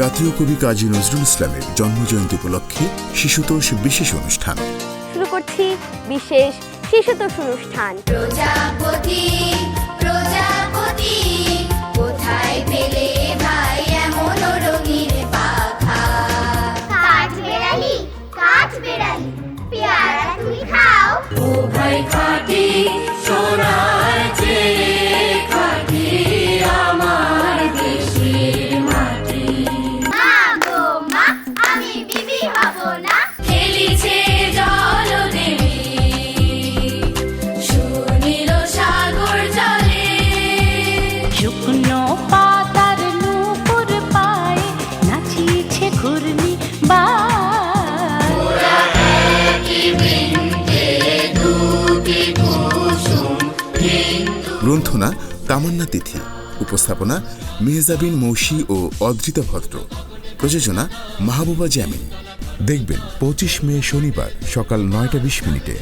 জাতীয় কবি কাজী নজরুল ইসলামের জন্মজয়ন্তী উপলক্ষে শিশুতোষ বিশেষ অনুষ্ঠান। শুরু করছি বিশেষ শিশুতোষ অনুষ্ঠান। প্রজাপতি প্রজাপতি কোথায় পেলে ভাই এমন রঙিন পাখা? কাঠ বেড়ালি কাঠ বেড়ালি পেয়ারা তুমি খাও। ও ভাই খাটি গ্রন্থনা তামান্না তিথি, উপস্থাপনা মেহজাবিন মৌসি ও অদ্রিতা ভদ্র, প্রযোজনা মাহবুবা জ্যামিন দেখবেন পঁচিশ মে শনিবার সকাল নয়টা বিশ মিনিটে।